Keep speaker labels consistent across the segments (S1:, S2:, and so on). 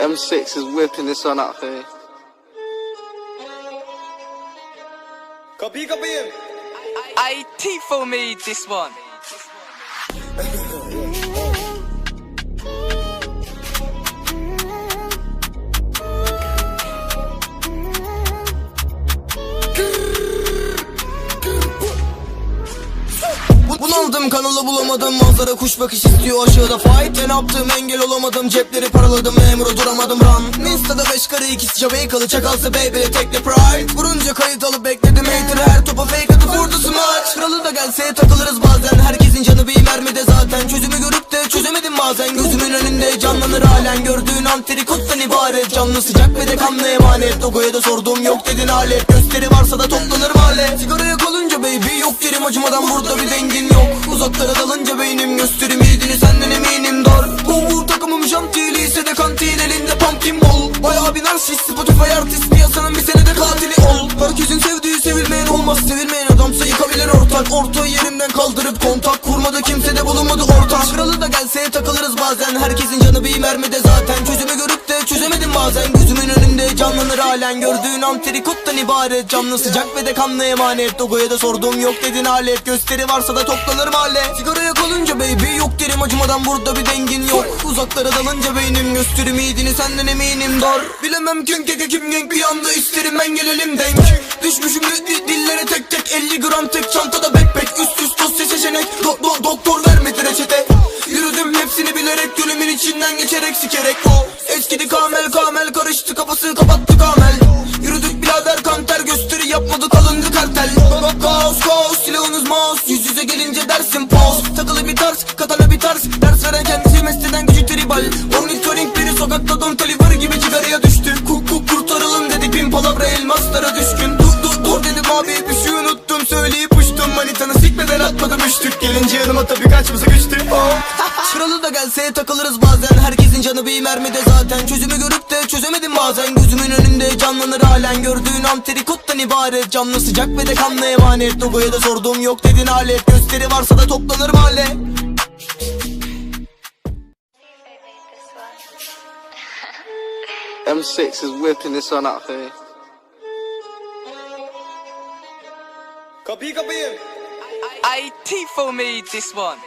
S1: M6 is whipping this one out for
S2: me. Copy,
S3: copy him. IT for me, this one.
S4: Bunaldım kanalı bulamadım manzara kuş bakış istiyor. Aşağıda fight Ben yaptım engel olamadım. Cepleri paraladım memuru duramadım. Run. Insta'da beş karı ikisi Jamaikalı çakalsa baby'le tekle pride. Vurunca kayıt alıp bekledim hater. Her topa fake atıp vurdu smaç. Kralı da gelse takılırız bazen. Herkesin canı bir mermide zaten. Çözümü görüp de çözemedim bazen. Gözümün önünde canlanır halen. Gördüğün antrikottan ibaret. Canlı sıcak ve de kanlı emanet. Logoya da sordum yok dedin alet. Gösteri varsa da toplanır mahalle. Sigaraya kalınca baby yok yerim acımadan burada bir dengin yok Uzaklara dalınca beynim gösterim iyidini senden eminim. Dar Bu takımım jantili ise de kantin elinde pumpkin ball Bayağı bir narsist Spotify artist piyasanın bir senede katili ol. Herkesin sevdiği sevilmeyen olmaz sevilmeyen adamsa yıkabilir ortak. Orta yerimden kaldırıp kontak kurmadı kimse de bulunmadı ortak. Kralı da gelse takılırız bazen herkesin canı bir mermide zaten. Çözümü görüp de çözemedim bazen gözümün canlanır halen. Gördüğün antrikottan ibaret. Canlı sıcak ve de kanlı emanet. Logoya da sordum yok dedin alet. Gösteri varsa da toplanır mahalle. Sigaraya kalınca baby yok derim. Acımadan burada bir dengin yok. Uzaklara dalınca beynim. Gösterim iyidini senden eminim. Dar. Bilemem kim keke kim genk. Bir anda isterim ben gelelim denk. Düşmüşüm di- di- dillere tek tek. 50 gram tek çantada backpack. Üst üst dosya seçenek. Do- do- doktor vermedi reçete. Yürüdüm hepsini bilerek. Gölümün içinden geçerek sikerek. O Eskidi kamel kamel tarz katana bir tarz. Ders veren kendisi mesleden gücü tribal. Monitoring biri sokakta Don Toliver gibi cigaraya düştü. Kuk kuk kurtaralım dedik bin palavra elmaslara düşkün. Dur dur dur dedim abi bir şey unuttum. Söyleyip uçtum manitanı sikmeden atmadım üçtük Gelince yanıma tabii kaçması güçtü. Oh. Kralı da gelse takılırız bazen. Herkesin canı bir mermide zaten. Çözümü görüp de çözemedim bazen. Gözümün önünde canlanır halen. Gördüğün antrikottan ibaret. Canlı sıcak ve de kanlı emanet. Logoya da sordum yok dedin alet. Gösteri varsa da toplanır mahalle
S1: M6 is whipping this one out for
S2: me. Copy,
S3: copy him. IT for me, this one.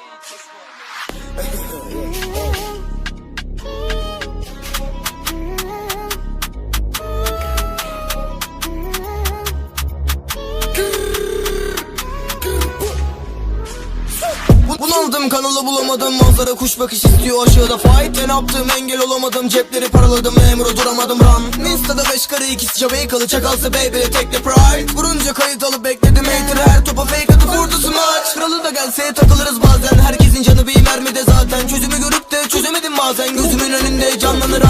S4: Bunaldım kanalı bulamadım. Manzara kuş bakış istiyor aşağıda fight. Ben yaptım engel olamadım. Cepleri paraladım memuru duramadım run. Insta'da beş karı ikisi Jamaikalı çakalsa baby'le tekle pride. Vurunca kayıt alıp bekledim hater. Her topa fake atıp vurdu smaç. Kralı da gelse takılırız bazen. Herkesin canı bir mermide zaten. Çözümü görüp de çözemedim bazen. Gözümün önünde canlanır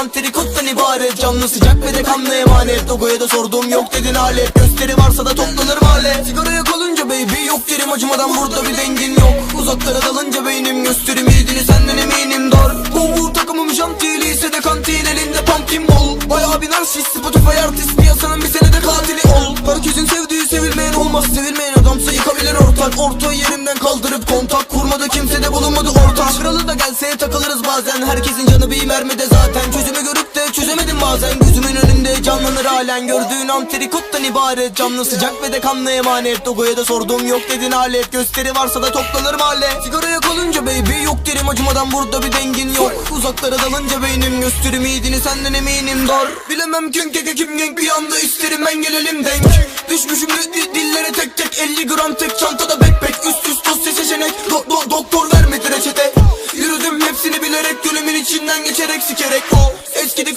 S4: antrikottan ibaret. Canlı sıcak ve de kanlı emanet. Logoya da sordum yok dedin alet. Gösteri varsa da toplanır mahalle. Sigaraya kalınca baby yok derim acımadan burada bir dengin yok. Uzaklara dalınca beynim gösterim iyidini senden eminim dar. Bu takımım jantili ise de kantin elinde pumpkin ball Bayağı bir narsist Spotify artist piyasanın bir senede katili ol. Herkesin sevdiği sevilmeyen olmaz sevilmeyen adamsa yıkabilir ortak. Orta yerimden kaldırıp kontak kurmadı kimse de bulunmadı ortak. Kralı da gelse takılırız bazen herkesin canı bir mermide çözemedim bazen gözümün önünde canlanır halen. Gördüğün antrikottan ibaret. Canlı sıcak ve de kanlı emanet. Logoya da sordum yok dedin alet. Gösteri varsa da toplanır mahalle. Sigaraya kalınca baby yok derim. Acımadan burada bir dengin yok. Uzaklara dalınca beynim. Gösterim iyidini senden eminim. Dar. Bilemem kim keke kim genk. Bir anda isterim ben gelelim denk. Düşmüşüm di- di- dillere tek tek 50 gram tek çantada backpack. Üst üst dosya seçenek. Do- do- doktor vermedi reçete. Yürüdüm hepsini bilerek gölümün içinden geçerek sikerek. O Eskidi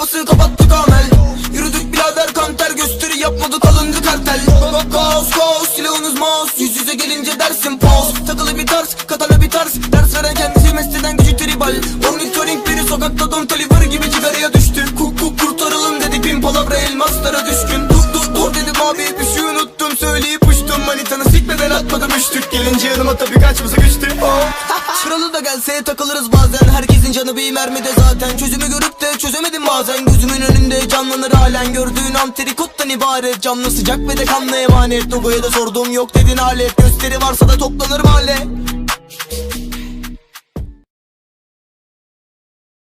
S4: karıştı kafası kapattı kamel. Yürüdük birader kanter gösteri yapmadık alındı kartel. Baba kaos kaos silahınız mouse Yüz yüze gelince dersin pause Takılı bir tarz katana bir tarz. Ders veren kendisi mesleden gücü tribal. Monitoring biri sokakta Don Toliver gelse takılırız bazen. Herkesin canı bir mermide zaten. Çözümü görüp de çözemedim bazen. Gözümün önünde canlanır halen. Gördüğün antrikottan ibaret. Canlı sıcak ve de kanlı emanet. Logoya da sordum yok dedin alet. Gösteri varsa da toplanır mahalle